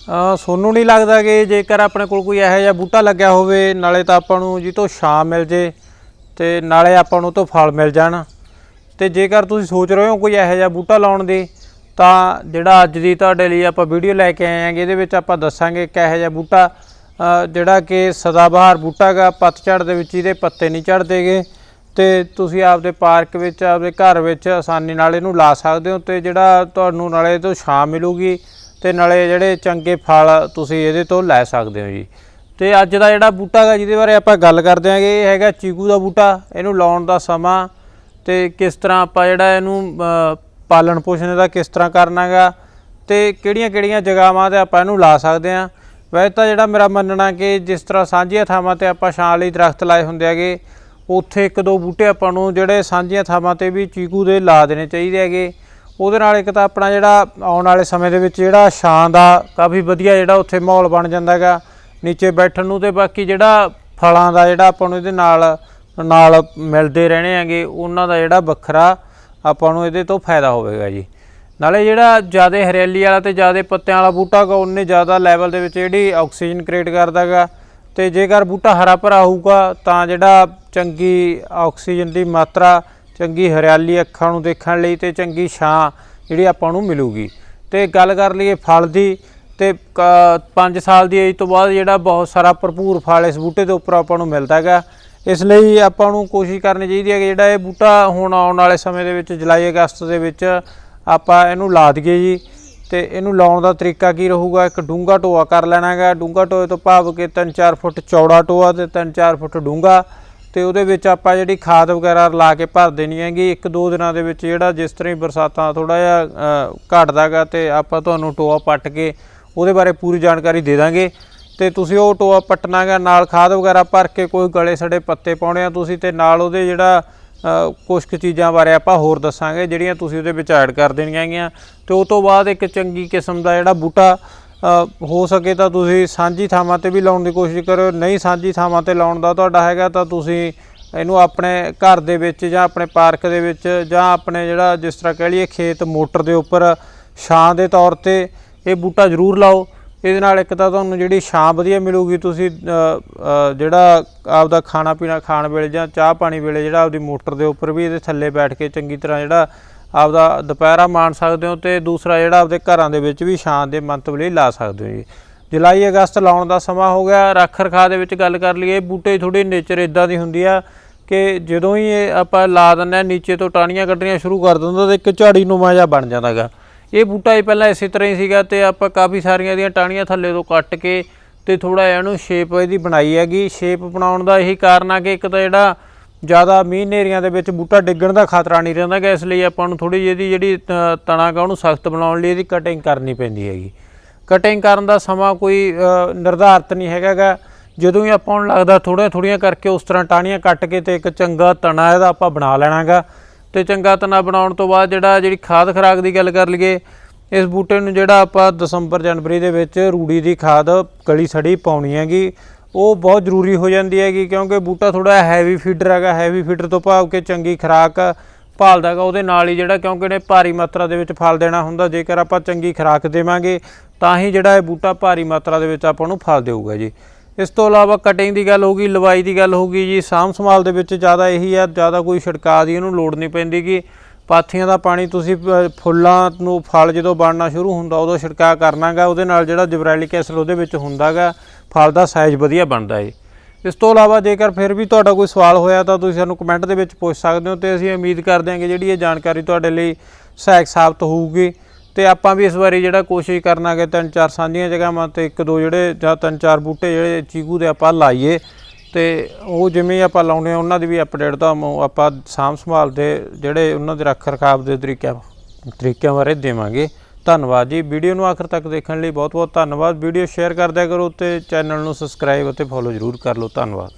ਅ ਸੋਨੂੰ ਨਹੀਂ ਲੱਗਦਾ ਕਿ ਜੇਕਰ ਆਪਣੇ ਕੋਲ ਕੋਈ ਇਹੋ ਜਿਹਾ ਬੂਟਾ ਲੱਗਿਆ ਹੋਵੇ, ਨਾਲੇ ਤਾਂ ਆਪਾਂ ਨੂੰ ਜੀ ਤੋਂ ਛਾਂ ਮਿਲ ਜੇ ਤੇ ਨਾਲੇ ਆਪਾਂ ਨੂੰ ਉਹ ਤੋਂ ਫਲ ਮਿਲ ਜਾਣ। ਤੇ ਜੇਕਰ ਤੁਸੀਂ ਸੋਚ ਰਹੇ ਹੋ ਕੋਈ ਇਹੋ ਜਿਹਾ ਬੂਟਾ ਲਾਉਣ ਦੀ, ਤਾਂ ਜਿਹੜਾ ਅੱਜ ਦੀ ਤੁਹਾਡੇ ਲਈ ਆਪਾਂ ਵੀਡੀਓ ਲੈ ਕੇ ਆਏ ਆਂਗੇ ਇਹਦੇ ਵਿੱਚ ਆਪਾਂ ਦੱਸਾਂਗੇ ਕਿ ਇਹੋ ਜਿਹਾ ਬੂਟਾ ਜਿਹੜਾ ਕਿ ਸਦਾਬਹਾਰ ਬੂਟਾ ਗਾ ਪੱਤਝੜ ਦੇ ਵਿੱਚ ਇਹਦੇ ਪੱਤੇ ਨਹੀਂ ਝੜਦੇਗੇ। ਤੇ ਤੁਸੀਂ ਆਪਦੇ ਪਾਰਕ ਵਿੱਚ, ਆਪਦੇ ਘਰ ਵਿੱਚ ਆਸਾਨੀ ਨਾਲ ਇਹਨੂੰ ਲਾ ਸਕਦੇ ਹੋ ਤੇ ਜਿਹੜਾ ਤੁਹਾਨੂੰ ਨਾਲੇ ਤੋਂ ਛਾਂ ਮਿਲੂਗੀ ਤੇ ਨਾਲੇ ਜਿਹੜੇ ਚੰਗੇ ਫਲ ਤੁਸੀਂ ਇਹਦੇ ਤੋਂ ਲੈ ਸਕਦੇ ਹੋ ਜੀ। ਤੇ ਅੱਜ ਦਾ ਜਿਹੜਾ ਬੂਟਾ ਗਾ ਜਿਹਦੇ ਬਾਰੇ ਆਪਾਂ ਗੱਲ ਕਰਦੇ ਆਂਗੇ ਇਹ ਹੈਗਾ ਚੀਕੂ ਦਾ ਬੂਟਾ, ਇਹਨੂੰ ਲਾਉਣ ਦਾ ਸਮਾਂ ਤੇ ਕਿਸ ਤਰ੍ਹਾਂ ਆਪਾਂ ਜਿਹੜਾ ਇਹਨੂੰ ਪਾਲਣ ਪੋਸ਼ਣ ਦਾ ਕਿਸ ਤਰ੍ਹਾਂ ਕਰਨਾਗਾ ਤੇ ਕਿਹੜੀਆਂ-ਕਿਹੜੀਆਂ ਜਗਾਵਾਂ ਤੇ ਆਪਾਂ ਇਹਨੂੰ ਲਾ ਸਕਦੇ ਹਾਂ। ਵੈਸੇ ਤਾਂ ਜਿਹੜਾ ਮੇਰਾ ਮੰਨਣਾ ਕਿ ਜਿਸ ਤਰ੍ਹਾਂ ਸਾਂਝੀਆਂ ਥਾਵਾਂ ਤੇ ਆਪਾਂ ਛਾਂ ਲਈ ਦਰਖਤ ਲਾਏ ਹੁੰਦੇ ਹੈਗੇ, ਉੱਥੇ ਇੱਕ ਦੋ ਬੂਟੇ ਆਪਾਂ ਨੂੰ ਜਿਹੜੇ ਸਾਂਝੀਆਂ ਥਾਵਾਂ ਤੇ ਵੀ ਚੀਕੂ ਦੇ ਲਾ ਦੇਣੇ ਚਾਹੀਦੇ ਹੈਗੇ। ਉਹਦੇ ਨਾਲ ਇੱਕ ਤਾਂ ਆਪਣਾ ਜਿਹੜਾ ਆਉਣ ਵਾਲੇ ਸਮੇਂ ਦੇ ਵਿੱਚ ਜਿਹੜਾ ਛਾਂ ਦਾ ਕਾਫੀ ਵਧੀਆ ਜਿਹੜਾ ਉੱਥੇ ਮਾਹੌਲ ਬਣ ਜਾਂਦਾ ਹੈਗਾ। ਨੀਚੇ ਬੈਠਣ ਨੂੰ ਤੇ ਬਾਕੀ ਜਿਹੜਾ ਫਲਾਂ ਦਾ ਜਿਹੜਾ ਆਪਾਂ ਨੂੰ ਇਹਦੇ ਨਾਲ ਨਾਲ ਮਿਲਦੇ ਰਹਿਣੇ ਹੈਗੇ, ਉਹਨਾਂ ਦਾ ਜਿਹੜਾ ਵੱਖਰਾ ਆਪਾਂ ਨੂੰ ਇਹਦੇ ਤੋਂ ਫਾਇਦਾ ਹੋਵੇਗਾ ਜੀ। ਨਾਲੇ ਜਿਹੜਾ ਜ਼ਿਆਦਾ ਹਰਿਆਲੀ ਵਾਲਾ ਤੇ ਜ਼ਿਆਦਾ ਪੱਤਿਆਂ ਵਾਲਾ ਬੂਟਾ ਗਾ ਉਹਨੇ ਜ਼ਿਆਦਾ ਲੈਵਲ ਦੇ ਵਿੱਚ ਜਿਹੜੀ ਆਕਸੀਜਨ ਕ੍ਰੀਏਟ ਕਰਦਾਗਾ ਤੇ ਜੇਕਰ ਬੂਟਾ ਹਰਾ ਭਰਾ ਹੋਊਗਾ, ਤਾਂ ਜਿਹੜਾ ਚੰਗੀ ਆਕਸੀਜਨ ਦੀ ਮਾਤਰਾ ਚੰਗੀ ਹਰਿਆਲੀ ਅੱਖਾਂ ਨੂੰ ਦੇਖਣ ਲਈ ਤੇ ਚੰਗੀ ਛਾਂ ਜਿਹੜੀ ਆਪਾਂ ਨੂੰ ਮਿਲੂਗੀ। ਤੇ ਗੱਲ ਕਰ ਲਈਏ ਫਲ ਦੀ, ਤੇ 5 ਸਾਲ ਦੀ ਏਜ ਤੋਂ ਬਾਅਦ ਜਿਹੜਾ ਬਹੁਤ ਸਾਰਾ ਭਰਪੂਰ ਫਲ ਇਸ ਬੂਟੇ ਦੇ ਉੱਪਰ ਆਪਾਂ ਨੂੰ ਮਿਲਦਾ ਹੈਗਾ। ਇਸ ਲਈ ਆਪਾਂ ਨੂੰ ਕੋਸ਼ਿਸ਼ ਕਰਨੀ ਚਾਹੀਦੀ ਹੈ ਕਿ ਜਿਹੜਾ ਇਹ ਬੂਟਾ ਹੁਣ ਆਉਣ ਵਾਲੇ ਸਮੇਂ ਦੇ ਵਿੱਚ, ਜੁਲਾਈ, ਅਗਸਤ ਦੇ ਵਿੱਚ ਆਪਾਂ ਇਹਨੂੰ ਲਾ ਦਈਏ ਜੀ। ਤੇ ਇਹਨੂੰ ਲਾਉਣ ਦਾ ਤਰੀਕਾ ਕੀ ਰਹੂਗਾ? ਇੱਕ ਡੂੰਗਾ ਟੋਆ ਕਰ ਲੈਣਾ ਹੈਗਾ। ਡੂੰਗਾ ਟੋਏ ਤੋਂ ਭਾਵ ਕਿ 3-4 ਫੁੱਟ ਚੌੜਾ ਟੋਆ ਤੇ 3-4 ਫੁੱਟ ਡੂੰਗਾ ਤੇ ਉਹਦੇ ਵਿੱਚ ਆਪਾਂ ਜਿਹੜੀ ਖਾਦ ਵਗੈਰਾ ਲਾ ਕੇ ਭਰ ਦੇਣੀ ਹੈਗੀ ਇੱਕ ਦੋ ਦਿਨਾਂ ਦੇ ਵਿੱਚ ਜਿਹੜਾ ਜਿਸ ਤਰ੍ਹਾਂ ਹੀ ਬਰਸਾਤਾਂ ਥੋੜਾ ਜਿਹਾ ਅ, ਘਟਦਾਗਾ ਤੇ ਆਪਾਂ ਤੁਹਾਨੂੰ ਟੋਆ ਪੱਟ ਕੇ ਉਹਦੇ ਬਾਰੇ ਪੂਰੀ ਜਾਣਕਾਰੀ ਦੇ ਦਾਂਗੇ। ਤੇ ਤੁਸੀਂ ਉਹ ਟੋਆ ਪੱਟਣਾਗਾ ਨਾਲ ਖਾਦ ਵਗੈਰਾ ਭਰ ਕੇ ਕੋਈ ਗਲੇ ਸੜੇ ਪੱਤੇ ਪਾਉਣੇ ਆ ਤੁਸੀਂ ਤੇ ਨਾਲ ਉਹਦੇ ਜਿਹੜਾ ਅ, ਕੁਛ ਕੁ ਚੀਜ਼ਾਂ ਬਾਰੇ ਆਪਾਂ ਹੋਰ ਦੱਸਾਂਗੇ ਜਿਹੜੀਆਂ ਤੁਸੀਂ ਉਹਦੇ ਵਿੱਚ ਐਡ ਕਰ ਦੇਣੀਆਂ ਹੈਗੀਆਂ। ਤੇ ਉਸ ਤੋਂ ਬਾਅਦ ਇੱਕ ਚੰਗੀ ਕਿਸਮ ਦਾ ਜਿਹੜਾ ਬੂਟਾ ਹੋ ਸਕੇ ਤਾਂ ਤੁਸੀਂ ਸਾਂਝੀ ਥਾਵਾਂ ਤੇ ਵੀ ਲਾਉਣ ਦੀ ਕੋਸ਼ਿਸ਼ ਕਰਿਓ। ਨਹੀਂ ਸਾਂਝੀ ਥਾਵਾਂ ਤੇ ਲਾਉਣ ਦਾ ਤੁਹਾਡਾ ਹੈਗਾ ਤਾਂ ਤੁਸੀਂ ਇਹਨੂੰ ਆਪਣੇ ਘਰ ਦੇ ਵਿੱਚ ਜਾਂ ਆਪਣੇ ਪਾਰਕ ਦੇ ਵਿੱਚ ਜਾਂ ਆਪਣੇ ਜਿਹੜਾ ਜਿਸ ਤਰ੍ਹਾਂ ਕਹਿ ਲਈਏ ਖੇਤ ਮੋਟਰ ਦੇ ਉੱਪਰ ਛਾਂ ਦੇ ਤੌਰ ਤੇ ਇਹ ਬੂਟਾ ਜ਼ਰੂਰ ਲਾਓ। ਇਹਦੇ ਨਾਲ ਇੱਕ ਤਾਂ ਤੁਹਾਨੂੰ ਜਿਹੜੀ ਛਾਂ ਵਧੀਆ ਮਿਲੂਗੀ, ਤੁਸੀਂ ਜਿਹੜਾ ਆਪਦਾ ਖਾਣਾ ਪੀਣਾ ਖਾਣ ਵੇਲੇ ਜਾਂ ਚਾਹ ਪਾਣੀ ਵੇਲੇ ਜਿਹੜਾ ਆਪਦੀ ਮੋਟਰ ਦੇ ਉੱਪਰ ਵੀ ਇਹਦੇ ਥੱਲੇ ਬੈਠ ਕੇ ਚੰਗੀ ਤਰ੍ਹਾਂ ਜਿਹੜਾ ਆਪਦਾ ਦੁਪਹਿਰਾ ਮਾਣ ਸਕਦੇ ਹੋ ਤੇ ਦੂਸਰਾ ਜਿਹੜਾ ਆਪਦੇ ਘਰਾਂ ਦੇ ਵਿੱਚ ਵੀ ਛਾਂ ਦੇ ਮੰਤਵ ਲਈ ਲਾ ਸਕਦੇ ਹੋ ਜੀ। ਜੁਲਾਈ, ਅਗਸਤ ਲਾਉਣ ਦਾ ਸਮਾਂ ਹੋ ਗਿਆ। ਰੱਖ ਰਖਾ ਦੇ ਵਿੱਚ ਗੱਲ ਕਰ ਲਈਏ, ਬੂਟੇ ਥੋੜੀ ਨੇਚਰ ਇਦਾਂ ਦੀ ਹੁੰਦੀ ਆ ਕਿ ਜਦੋਂ ਹੀ ਇਹ ਆਪਾਂ ਲਾ ਦਿੰਦੇ ਹਾਂ, ਨੀਚੇ ਤੋਂ ਟਾਹਣੀਆਂ ਕੱਢਣੀਆਂ ਸ਼ੁਰੂ ਕਰ ਦਿੰਦਾ ਤੇ ਇੱਕ ਝਾੜੀ ਨੁਮਾ ਜਿਹਾ ਬਣ ਜਾਂਦਾਗਾ ਇਹ ਬੂਟਾ ਹੀ ਪਹਿਲਾਂ ਇਸੇ ਤਰ੍ਹਾਂ ਹੀ ਸੀਗਾ ਤੇ ਆਪਾਂ ਕਾਫੀ ਸਾਰੀਆਂ ਦੀਆਂ ਟਾਹਣੀਆਂ ਥੱਲੇ ਤੋਂ ਕੱਟ ਕੇ ਤੇ ਥੋੜਾ ਇਹਨੂੰ ਸ਼ੇਪ ਇਹਦੀ ਬਣਾਈ ਹੈਗੀ। ਸ਼ੇਪ ਬਣਾਉਣ ਦਾ ਇਹੀ ਕਾਰਨ ਆ ਕਿ ਇੱਕ ਤਾਂ ਜਿਹੜਾ ਜ਼ਿਆਦਾ ਮੀਂਹ ਹਨੇਰੀਆਂ ਦੇ ਵਿੱਚ ਬੂਟਾ ਡਿੱਗਣ ਦਾ ਖਤਰਾ ਨਹੀਂ ਰਹਿੰਦਾ ਗਾ, ਇਸ ਲਈ ਆਪਾਂ ਨੂੰ ਥੋੜੀ ਜਿਹੀ ਇਹਦੀ ਜਿਹੜੀ ਤ- ਤਣਾ ਗਾ, ਉਹਨੂੰ ਸਖਤ ਬਣਾਉਣ ਲਈ ਇਹਦੀ ਕਟਿੰਗ ਕਰਨੀ ਪੈਂਦੀ ਹੈਗੀ। ਕਟਿੰਗ ਕਰਨ ਦਾ ਸਮਾਂ ਕੋਈ ਨਿਰਧਾਰਤ ਨਹੀਂ ਹੈਗਾ ਗਾ। ਜਦੋਂ ਹੀ ਆਪਾਂ ਨੂੰ ਲੱਗਦਾ ਥੋੜ੍ਹੀਆਂ ਥੋੜ੍ਹੀਆਂ ਕਰਕੇ ਉਸ ਤਰ੍ਹਾਂ ਟਾਹਣੀਆਂ ਕੱਟ ਕੇ ਤੇ ਇੱਕ ਚੰਗਾ ਤਣਾ ਇਹਦਾ ਆਪਾਂ ਬਣਾ ਲੈਣਾਗਾ ਤੇ ਚੰਗਾ ਤਣਾ ਬਣਾਉਣ ਤੋਂ ਬਾਅਦ ਜਿਹੜਾ ਜਿਹੜੀ ਖਾਦ ਖਰਾਕ ਦੀ ਗੱਲ ਕਰ ਲਈਏ, ਇਸ ਬੂਟੇ ਨੂੰ ਜਿਹੜਾ ਆਪਾਂ ਦਸੰਬਰ ਜਨਵਰੀ ਦੇ ਵਿੱਚ ਰੂੜੀ ਦੀ ਖਾਦ ਗਲੀ ਸੜੀ ਪਾਉਣੀ ਹੈਗੀ। ਉਹ ਬਹੁਤ ਜ਼ਰੂਰੀ ਹੋ ਜਾਂਦੀ ਹੈਗੀ ਕਿਉਂਕਿ ਬੂਟਾ ਥੋੜਾ ਹੈਵੀ ਫੀਡਰ ਹੈਗਾ ਹੈਵੀ ਫੀਡਰ ਤੋਂ ਭਾਵ ਕਿ ਚੰਗੀ ਖੁਰਾਕ ਭਾਲਦਾ ਹੈਗਾ, ਉਹਦੇ ਨਾਲ ਹੀ ਜਿਹੜਾ ਕਿਉਂਕਿ ਇਹਨੇ ਭਾਰੀ ਮਾਤਰਾ ਦੇ ਵਿੱਚ ਫਲ ਦੇਣਾ ਹੁੰਦਾ, ਜੇਕਰ ਆਪਾਂ ਚੰਗੀ ਖੁਰਾਕ ਦੇਵਾਂਗੇ ਤਾਂ ਹੀ ਜਿਹੜਾ ਇਹ ਬੂਟਾ ਭਾਰੀ ਮਾਤਰਾ ਦੇ ਵਿੱਚ ਆਪਾਂ ਨੂੰ ਫਲ ਦੇਊਗਾ ਜੀ। ਇਸ ਤੋਂ ਇਲਾਵਾ ਕਟਿੰਗ ਦੀ ਗੱਲ ਹੋਗੀ ਲਵਾਈ ਦੀ ਗੱਲ ਹੋਗੀ ਜੀ, ਸਾਂਭ ਸੰਭਾਲ ਦੇ ਵਿੱਚ ਜ਼ਿਆਦਾ ਇਹੀ ਆ, ਜ਼ਿਆਦਾ ਕੋਈ ਛਿੜਕਾਅ ਦੀ ਇਹਨੂੰ ਲੋੜ ਨਹੀਂ ਪੈਂਦੀ ਕਿ ਪਾਥੀਆਂ ਦਾ ਪਾਣੀ ਤੁਸੀਂ ਫੁੱਲਾਂ ਨੂੰ ਫਲ ਜਦੋਂ ਬਣਨਾ ਸ਼ੁਰੂ ਹੁੰਦਾ, ਉਦੋਂ ਛਿੜਕਾ ਕਰਨਾਗਾ ਉਹਦੇ ਨਾਲ ਜਿਹੜਾ ਜਿਬਰੈਲਿਕ ਐਸਿਡ ਉਹਦੇ ਵਿੱਚ ਹੁੰਦਾਗਾ ਫਲ ਦਾ ਸਾਈਜ਼ ਵਧੀਆ ਬਣਦਾ ਏ। ਇਸ ਤੋਂ ਇਲਾਵਾ ਜੇਕਰ ਫਿਰ ਵੀ ਤੁਹਾਡਾ ਕੋਈ ਸਵਾਲ ਹੋਇਆ ਤਾਂ ਤੁਸੀਂ ਸਾਨੂੰ ਕਮੈਂਟ ਦੇ ਵਿੱਚ ਪੁੱਛ ਸਕਦੇ ਹੋ ਤੇ ਅਸੀਂ ਉਮੀਦ ਕਰਦੇ ਹਾਂ ਕਿ ਜਿਹੜੀ ਇਹ ਜਾਣਕਾਰੀ ਤੁਹਾਡੇ ਲਈ ਸਹਾਇਕ ਸਾਬਤ ਹੋਊਗੀ। ਤੇ ਆਪਾਂ ਵੀ ਇਸ ਵਾਰੀ ਜਿਹੜਾ ਕੋਸ਼ਿਸ਼ ਕਰਨਾਗੇ ਤਿੰਨ ਚਾਰ ਸਾਂਝੀਆਂ ਜਗ੍ਹਾਵਾਂ ਤੇ ਇੱਕ ਦੋ ਜਿਹੜੇ ਜਾਂ ਤਿੰਨ ਚਾਰ ਬੂਟੇ ਜਿਹੜੇ ਚੀਕੂ ਦੇ ਆਪਾਂ ਲਾਈਏ ਤੇ ਉਹ ਜਿਵੇਂ ਆਪਾਂ ਲਾਉਣੇ ਆ ਉਹਨਾਂ ਦੀ ਵੀ ਅਪਡੇਟ ਤਾਂ ਆਪਾਂ ਸਾਂਭ ਸੰਭਾਲ ਦੇ ਜਿਹੜੇ ਉਹਨਾਂ ਦੇ ਰੱਖ ਰਖਾਵ ਦੇ ਤਰੀਕਿਆਂ ਤਰੀਕਿਆਂ ਬਾਰੇ ਦੇਵਾਂਗੇ। ਧੰਨਵਾਦ ਜੀ। ਵੀਡੀਓ ਨੂੰ ਆਖਰ ਤੱਕ ਦੇਖਣ ਲਈ ਬਹੁਤ ਬਹੁਤ ਧੰਨਵਾਦ। ਵੀਡੀਓ ਸ਼ੇਅਰ ਕਰਦਿਆ ਕਰੋ ਤੇ ਚੈਨਲ ਨੂੰ ਸਬਸਕ੍ਰਾਈਬ ਅਤੇ ਫੋਲੋ ਜ਼ਰੂਰ ਕਰ ਲਓ। ਧੰਨਵਾਦ।